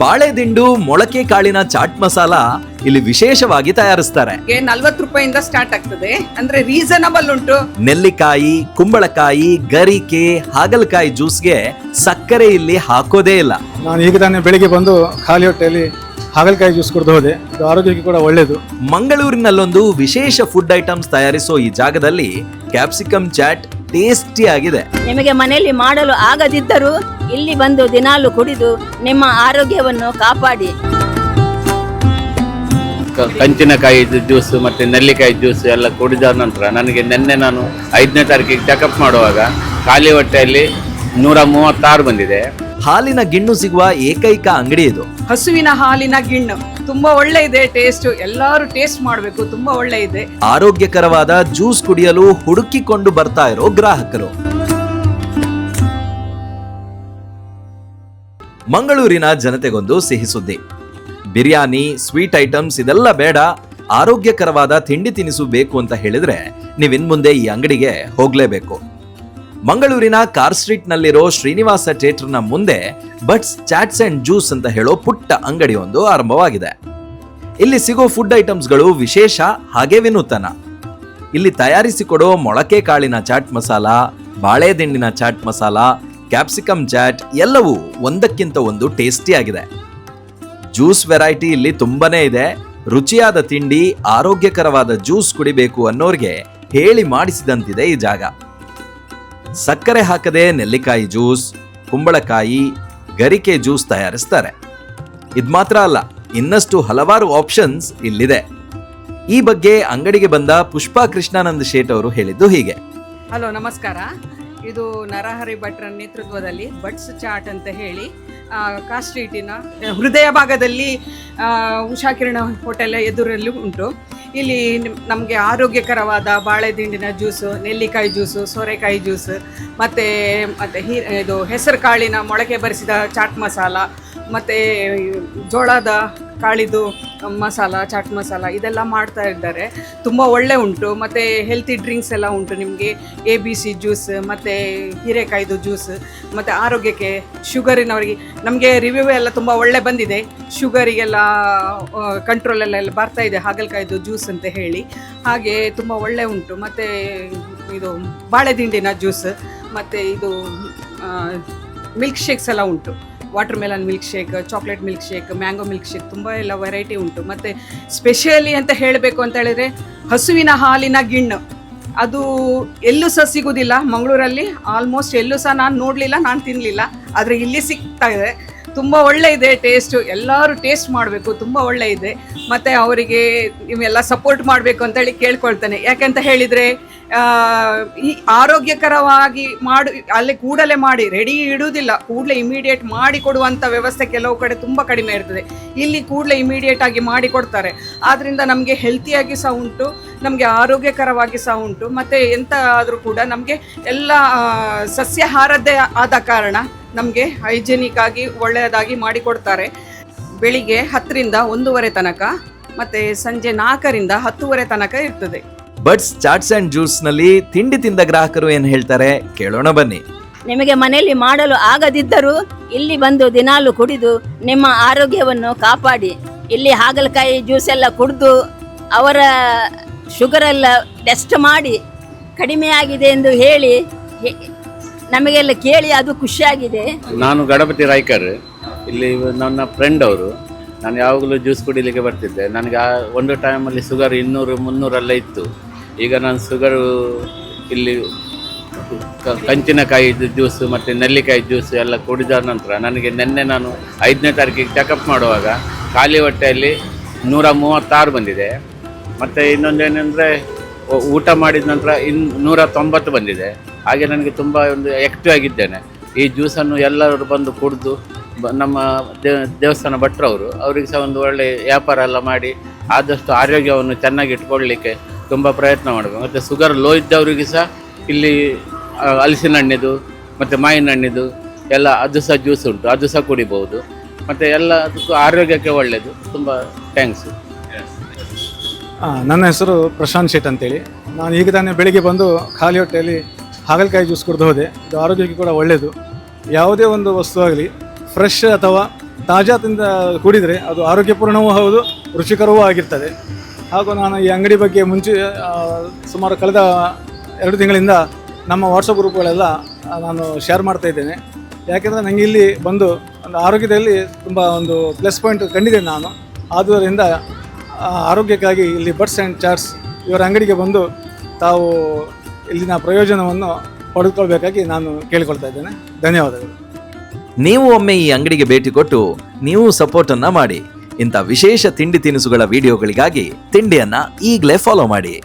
ಬಾಳೆದಿಂಡು ಮೊಳಕೆ ಕಾಳಿನ ಚಾಟ್ ಮಸಾಲ ಇಲ್ಲಿ ವಿಶೇಷವಾಗಿ ತಯಾರಿಸ್ತಾರೆ. ನಲ್ವತ್ತು ರೂಪಾಯಿಂದ ಸ್ಟಾರ್ಟ್ ಆಗ್ತದೆ. ಅಂದ್ರೆ ರೀಸನಬಲ್ ಉಂಟು. ನೆಲ್ಲಿಕಾಯಿ ಕುಂಬಳಕಾಯಿ ಗರಿಕೆ ಹಾಗಲಕಾಯಿ ಜ್ಯೂಸ್ಗೆ ಸಕ್ಕರೆ ಇಲ್ಲಿ ಹಾಕೋದೇ ಇಲ್ಲ. ನಾನು ಈಗ ತಾನೇ ಬೆಳಿಗ್ಗೆ ಬಂದು ಖಾಲಿ ಹೊಟ್ಟೆಯಲ್ಲಿ ಹಾಗಲಕಾಯಿ ಜ್ಯೂಸ್ ಕುಡಿದು ಹೋದೆ. ಇದು ಆರೋಗ್ಯಕ್ಕೆ ಕೂಡ ಒಳ್ಳೆಯದು ಮಂಗಳೂರಿನಲ್ಲೊಂದು ವಿಶೇಷ ಫುಡ್ ಐಟಮ್ಸ್ ತಯಾರಿಸೋ ಈ ಜಾಗದಲ್ಲಿ ಕ್ಯಾಪ್ಸಿಕಮ್ ಚಾಟ್ ಟೇಸ್ಟಿ ಆಗಿದೆ ನಿಮಗೆ ಮನೆಯಲ್ಲಿ ಮಾಡಲು ಆಗದಿದ್ದರೂ ಇಲ್ಲಿ ಬಂದು ದಿನಾಲು ಕುಡಿದು ನಿಮ್ಮ ಆರೋಗ್ಯವನ್ನು ಕಾಪಾಡಿ. ಕ- ಕಂಚಿನಕಾಯಿ ಜ್ಯೂಸ್ ಮತ್ತೆ ನೆಲ್ಲಿಕಾಯಿ ಜ್ಯೂಸ್ ಎಲ್ಲ ಕುಡಿದ ನಂತರ ನನಗೆ ನಿನ್ನೆ ನಾನು ಐದನೇ ತಾರೀಕಿಗೆ ಚೆಕಪ್ ಮಾಡುವಾಗ ಖಾಲಿ ಹೊಟ್ಟೆಯಲ್ಲಿ ನೂರ ಮೂವತ್ತಾರು ಬಂದಿದೆ. ಹಾಲಿನ ಗಿಣ್ಣು ಸಿಗುವ ಏಕೈಕ ಅಂಗಡಿ ಇದು. ಹಸುವಿನ ಹಾಲಿನ ಗಿಣ್ಣು. ತುಂಬಾ ಒಳ್ಳೆ ಇದೆ ಟೇಸ್ಟ್ ಎಲ್ಲರೂ ಟೇಸ್ಟ್ ಮಾಡಬೇಕು. ತುಂಬಾ ಒಳ್ಳೆ ಇದೆ ಆರೋಗ್ಯಕರವಾದ ಜ್ಯೂಸ್ ಕುಡಿಯಲು ಹುಡುಕಿಕೊಂಡು ಬರ್ತಾ ಇರೋ ಗ್ರಾಹಕರು. ಮಂಗಳೂರಿನ ಜನತೆಗೊಂದು ಸಿಹಿ ಸುದ್ದಿ. ಬಿರಿಯಾನಿ ಸ್ವೀಟ್ ಐಟಮ್ಸ್ ಇದೆಲ್ಲ ಬೇಡ. ಆರೋಗ್ಯಕರವಾದ ತಿಂಡಿ ತಿನಿಸು ಬೇಕು ಅಂತ ಹೇಳಿದ್ರೆ ನೀವಿನ್ ಮುಂದೆ ಈ ಅಂಗಡಿಗೆ ಹೋಗ್ಲೇಬೇಕು. ಮಂಗಳೂರಿನ ಕಾರ್ ಸ್ಟ್ರೀಟ್ ನಲ್ಲಿರೋ ಶ್ರೀನಿವಾಸ ಥಿಯೇಟರ್ನ ಮುಂದೆ ಬಟ್ಸ್ ಚಾಟ್ಸ್ ಅಂಡ್ ಜ್ಯೂಸ್ ಅಂತ ಹೇಳೋ ಪುಟ್ಟ ಅಂಗಡಿಯೊಂದು ಆರಂಭವಾಗಿದೆ. ಇಲ್ಲಿ ಸಿಗೋ ಫುಡ್ ಐಟಮ್ಸ್ಗಳು ವಿಶೇಷ, ಹಾಗೆ ವಿನೂತನ. ಇಲ್ಲಿ ತಯಾರಿಸಿಕೊಡೋ ಮೊಳಕೆ ಕಾಳಿನ ಚಾಟ್ ಮಸಾಲ ಬಾಳೆದಿಂಡಿನ ಚಾಟ್ ಮಸಾಲ ಕ್ಯಾಪ್ಸಿಕಮ್ ಚಾಟ್ ಎಲ್ಲವೂ ಒಂದಕ್ಕಿಂತ ಒಂದು ಟೇಸ್ಟಿ ಆಗಿದೆ. ಜ್ಯೂಸ್ ವೆರೈಟಿ ಇಲ್ಲಿ ತುಂಬಾನೇ ಇದೆ. ರುಚಿಯಾದ ತಿಂಡಿ, ಆರೋಗ್ಯಕರವಾದ ಜ್ಯೂಸ್ ಕುಡಿಬೇಕು ಅನ್ನೋರಿಗೆ ಹೇಳಿ ಮಾಡಿಸಿದಂತಿದೆ ಈ ಜಾಗ. ಸಕ್ಕರೆ ಹಾಕದೆ ನೆಲ್ಲಿಕಾಯಿ ಜ್ಯೂಸ್, ಕುಂಬಳಕಾಯಿ, ಗರಿಕೆ ಜ್ಯೂಸ್ ತಯಾರಿಸ್ತಾರೆ. ಇದು ಮಾತ್ರ ಅಲ್ಲ, ಇನ್ನಷ್ಟು ಹಲವಾರು ಆಪ್ಷನ್ಸ್ ಇಲ್ಲಿದೆ. ಈ ಬಗ್ಗೆ ಅಂಗಡಿಗೆ ಬಂದ ಪುಷ್ಪಾ ಕೃಷ್ಣಾನಂದ ಶೇಟ್ ಅವರು ಹೇಳಿದ್ದು ಹೀಗೆ. ಹಲೋ, ನಮಸ್ಕಾರ. ಇದು ನರಹರಿ ಭಟ್ರ ನೇತೃತ್ವದಲ್ಲಿ ಬಟ್ಸ್ ಚಾಟ್ ಅಂತ ಹೇಳಿ ಕಾಸ್ಟ್ರೀಟಿನ, ಹೃದಯ ಭಾಗದಲ್ಲಿ ಉಷಾಕಿರಣ ಹೋಟೆಲ್ ಎದುರಲ್ಲಿ ಉಂಟು. ಇಲ್ಲಿ ನಮಗೆ ಆರೋಗ್ಯಕರವಾದ ಬಾಳೆದಿಂಡಿನ ಜ್ಯೂಸು, ನೆಲ್ಲಿಕಾಯಿ ಜ್ಯೂಸು, ಸೋರೆಕಾಯಿ ಜ್ಯೂಸ್, ಮತ್ತು ಮತ್ತು ಹೀ ಇದು ಹೆಸರು ಕಾಳಿನ ಮೊಳಕೆ ಬರಿಸಿದ ಚಾಟ್ ಮಸಾಲ, ಮತ್ತು ಜೋಳದ ಕಾಳಿದು ಮಸಾಲ, ಚಾಟ್ ಮಸಾಲ ಇದೆಲ್ಲ ಮಾಡ್ತಾ ಇದ್ದಾರೆ. ತುಂಬ ಒಳ್ಳೆ ಉಂಟು. ಮತ್ತು ಹೆಲ್ತಿ ಡ್ರಿಂಕ್ಸ್ ಎಲ್ಲ ಉಂಟು ನಿಮಗೆ. ಎ ಬಿ ಸಿ ಜ್ಯೂಸ್ ಮತ್ತು ಹೀರೆಕಾಯ್ದು ಜ್ಯೂಸ್ ಮತ್ತು ಆರೋಗ್ಯಕ್ಕೆ, ಶುಗರಿನವರಿಗೆ. ನಮಗೆ ರಿವ್ಯೂ ಎಲ್ಲ ತುಂಬ ಒಳ್ಳೆ ಬಂದಿದೆ. ಶುಗರಿಗೆಲ್ಲ ಕಂಟ್ರೋಲ್ ಎಲ್ಲ ಎಲ್ಲ ಬರ್ತಾ ಇದೆ. ಹಾಗಲಕಾಯ್ದು ಜ್ಯೂಸ್ ಅಂತ ಹೇಳಿ. ಹಾಗೆ ತುಂಬ ಒಳ್ಳೆ ಉಂಟು. ಮತ್ತು ಇದು ಬಾಳೆದಿಂಡಿನ ಜ್ಯೂಸ್ ಮತ್ತು ಇದು ಮಿಲ್ಕ್ ಶೇಕ್ಸ್ ಎಲ್ಲ ಉಂಟು. Watermelon milkshake chocolate milkshake mango milkshake ತುಂಬ ಎಲ್ಲ ವೆರೈಟಿ ಉಂಟು. ಮತ್ತು ಸ್ಪೆಷಲಿ ಅಂತ ಹೇಳಬೇಕು ಅಂತ ಹೇಳಿದರೆ ಹಸುವಿನ ಹಾಲಿನ ಗಿಣ್ಣು. ಅದು ಎಲ್ಲೂ ಸಹ ಸಿಗೋದಿಲ್ಲ ಮಂಗಳೂರಲ್ಲಿ. ಆಲ್ಮೋಸ್ಟ್ ಎಲ್ಲೂ ಸಹ ನಾನು ನೋಡಲಿಲ್ಲ, ನಾನು ತಿನ್ನಲಿಲ್ಲ ಆದರೆ ಇಲ್ಲಿ ಸಿಗ್ತಾ ಇದೆ. ತುಂಬ ಒಳ್ಳೆ ಇದೆ ಟೇಸ್ಟು ಎಲ್ಲರೂ ಟೇಸ್ಟ್ ಮಾಡಬೇಕು, ತುಂಬ ಒಳ್ಳೆ ಇದೆ. ಮತ್ತು ಅವರಿಗೆ ನೀವೆಲ್ಲ ಸಪೋರ್ಟ್ ಮಾಡಬೇಕು ಅಂತೇಳಿ ಕೇಳ್ಕೊಳ್ತೇನೆ. ಯಾಕೆಂತ ಹೇಳಿದರೆ ಈ ಆರೋಗ್ಯಕರವಾಗಿ ಮಾಡಿ, ಅಲ್ಲಿ ಕೂಡಲೇ ಮಾಡಿ ರೆಡಿ ಇಡುವುದಿಲ್ಲ. ಕೂಡಲೇ ಇಮಿಡಿಯೇಟ್ ಮಾಡಿ ಕೊಡುವಂಥ ವ್ಯವಸ್ಥೆ ಕೆಲವು ಕಡೆ ತುಂಬ ಕಡಿಮೆ ಇರ್ತದೆ. ಇಲ್ಲಿ ಕೂಡಲೇ ಇಮಿಡಿಯೇಟ್ ಆಗಿ ಮಾಡಿ ಕೊಡ್ತಾರೆ. ಆದ್ದರಿಂದ ನಮಗೆ ಹೆಲ್ತಿಯಾಗಿ ಸಹ ಉಂಟು, ನಮಗೆ ಆರೋಗ್ಯಕರವಾಗಿ ಸಹ ಉಂಟು. ಮತ್ತು ಎಂತ ಆದರೂ ಕೂಡ ನಮಗೆ ಎಲ್ಲ ಸಸ್ಯಾಹಾರದ್ದೇ ಆದ ಕಾರಣ ನಮಗೆ ಹೈಜೆನಿಕ್ ಆಗಿ ಒಳ್ಳೆಯದಾಗಿ ಮಾಡಿಕೊಡ್ತಾರೆ ಬೆಳಿಗ್ಗೆ ಹತ್ತರಿಂದ ಒಂದೂವರೆ ತನಕ, ಮತ್ತು ಸಂಜೆ ನಾಲ್ಕರಿಂದ ಹತ್ತುವರೆ ತನಕ ಇರ್ತದೆ. ಬಟ್ಸ್ ಚಾಟ್ಸ್ ಅಂಡ್ ಜ್ಯೂಸ್ನಲ್ಲಿ ತಿಂಡಿ ತಿಂದ ಗ್ರಾಹಕರು ಏನ್ ಹೇಳ್ತಾರೆ? ಕೇಳೋಣ ಬನ್ನಿ. ನಿಮಗೆ ಮನೆಯಲ್ಲಿ ಮಾಡಲು ಆಗದಿದ್ದರೂ ಇಲ್ಲಿ ಬಂದು ದಿನಾಲು ಕುಡಿದು ನಿಮ್ಮ ಆರೋಗ್ಯವನ್ನು ಕಾಪಾಡಿ. ಇಲ್ಲಿ ಹಾಗಲಕಾಯಿ ಜ್ಯೂಸ್ ಎಲ್ಲ ಕುಡಿದು ಅವರ ಶುಗರ್ ಎಲ್ಲ ಟೆಸ್ಟ್ ಮಾಡಿ ಕಡಿಮೆಯಾಗಿದೆ ಎಂದು ಹೇಳಿ ಹೆ- ನಮಗೆಲ್ಲ ಕೇಳಿ ಅದು ಖುಷಿಯಾಗಿದೆ. ನಾನು ಗಣಪತಿ ರಾಯ್ಕರ್. ಇಲ್ಲಿ ನನ್ನ ಫ್ರೆಂಡ್ ಅವರು. ನಾನು ಯಾವಾಗಲೂ ಜ್ಯೂಸ್ ಕುಡಿಲಿಕ್ಕೆ ಬರ್ತಿದ್ದೆ. ನನಗೆ ಆ ಒಂದು ಟೈಮಲ್ಲಿ ಶುಗರ್ ಇನ್ನೂರು ಮುನ್ನೂರೆಲ್ಲ ಇತ್ತು. ಈಗ ನಾನು ಸುಗರು ಇಲ್ಲಿ ಕಂಚಿನಕಾಯಿ ಜ್ಯೂಸು ಮತ್ತು ನೆಲ್ಲಿಕಾಯಿ ಜ್ಯೂಸ್ ಎಲ್ಲ ಕುಡಿದ ನಂತರ ನನಗೆ ನಿನ್ನೆ ನಾನು ಐದನೇ ತಾರೀಕಿಗೆ ಚೆಕಪ್ ಮಾಡುವಾಗ ಖಾಲಿ ಹೊಟ್ಟೆಯಲ್ಲಿ ನೂರ ಮೂವತ್ತಾರು ಬಂದಿದೆ. ಮತ್ತು ಇನ್ನೊಂದೇನೆಂದರೆ ಊಟ ಮಾಡಿದ ನಂತರ ಇನ್ ನೂರ ತೊಂಬತ್ತು ಬಂದಿದೆ. ಹಾಗೆ ನನಗೆ ತುಂಬ ಒಂದು ಆ್ಯಕ್ಟಿವ್ ಆಗಿದ್ದೇನೆ. ಈ ಜ್ಯೂಸನ್ನು ಎಲ್ಲರೂ ಬಂದು ಕುಡಿದು ಬ- ನಮ್ಮ ದೇವಸ್ಥಾನ ಭಟ್ರು ಅವರು ಅವರಿಗೆ ಸಹ ಒಂದು ಒಳ್ಳೆಯ ವ್ಯಾಪಾರ ಎಲ್ಲ ಮಾಡಿ ಆದಷ್ಟು ಆರೋಗ್ಯವನ್ನು ಚೆನ್ನಾಗಿ ಇಟ್ಕೊಳ್ಳಿಕ್ಕೆ ತುಂಬ ಪ್ರಯತ್ನ ಮಾಡಬೇಕು. ಮತ್ತು ಶುಗರ್ ಲೋ ಇದ್ದವರಿಗೆ ಸಹ ಇಲ್ಲಿ ಹಲಸಿನ ಹಣ್ಣಿದು, ಮತ್ತು ಮಾವಿನ ಹಣ್ಣಿದು, ಎಲ್ಲ ಅದು ಸಹ ಜ್ಯೂಸ್ ಉಂಟು. ಅದು ಸಹ ಕುಡಿಬೋದು. ಮತ್ತು ಎಲ್ಲ ಅದಕ್ಕೂ ಆರೋಗ್ಯಕ್ಕೆ ಒಳ್ಳೆಯದು ತುಂಬ ಥ್ಯಾಂಕ್ಸ್ ನನ್ನ ಹೆಸರು ಪ್ರಶಾಂತ್ ಶೇಟ್ ಅಂತೇಳಿ. ನಾನು ಈಗ ತಾನೇ ಬೆಳಿಗ್ಗೆ ಬಂದು ಖಾಲಿ ಹೊಟ್ಟೆಯಲ್ಲಿ ಹಾಗಲಕಾಯಿ ಜ್ಯೂಸ್ ಕುಡಿದು ಹೋದೆ. ಇದು ಆರೋಗ್ಯಕ್ಕೆ ಕೂಡ ಒಳ್ಳೆಯದು ಯಾವುದೇ ಒಂದು ವಸ್ತು ಆಗಲಿ ಫ್ರೆಶ್ ಅಥವಾ ತಾಜಾದಿಂದ ಕೂಡಿದರೆ ಅದು ಆರೋಗ್ಯಪೂರ್ಣವೂ ಹೌದು, ರುಚಿಕರವೂ ಆಗಿರ್ತದೆ. ಹಾಗೂ ನಾನು ಈ ಅಂಗಡಿ ಬಗ್ಗೆ ಮುಂಚೆ ಸುಮಾರು ಕಳೆದ ಎರಡು ತಿಂಗಳಿಂದ ನಮ್ಮ ವಾಟ್ಸಪ್ ಗ್ರೂಪ್ಗಳೆಲ್ಲ ನಾನು ಶೇರ್ ಮಾಡ್ತಾ ಇದ್ದೇನೆ. ಯಾಕೆಂದರೆ ನನಗೆ ಇಲ್ಲಿ ಬಂದು ಒಂದು ಆರೋಗ್ಯದಲ್ಲಿ ತುಂಬ ಒಂದು ಪ್ಲಸ್ ಪಾಯಿಂಟ್ ಕಂಡಿದ್ದೇನೆ ನಾನು. ಆದುದರಿಂದ ಆರೋಗ್ಯಕ್ಕಾಗಿ ಇಲ್ಲಿ ಬಡ್ಸ್ ಆ್ಯಂಡ್ ಚಾರ್ಟ್ಸ್ ಇವರ ಅಂಗಡಿಗೆ ಬಂದು ತಾವು ಇಲ್ಲಿನ ಪ್ರಯೋಜನವನ್ನು ಪಡೆದುಕೊಳ್ಬೇಕಾಗಿ ನಾನು ಕೇಳಿಕೊಳ್ತಾ ಇದ್ದೇನೆ. ಧನ್ಯವಾದಗಳು. ನೀವು ಒಮ್ಮೆ ಈ ಅಂಗಡಿಗೆ ಭೇಟಿ ಕೊಟ್ಟು ನೀವು ಸಪೋರ್ಟನ್ನು ಮಾಡಿ. ಇಂಥ ವಿಶೇಷ ತಿಂಡಿ ತಿನಿಸುಗಳ ವಿಡಿಯೋಗಳಿಗಾಗಿ ತಿಂಡಿಯನ್ನ ಈಗಲೇ ಫಾಲೋ ಮಾಡಿ.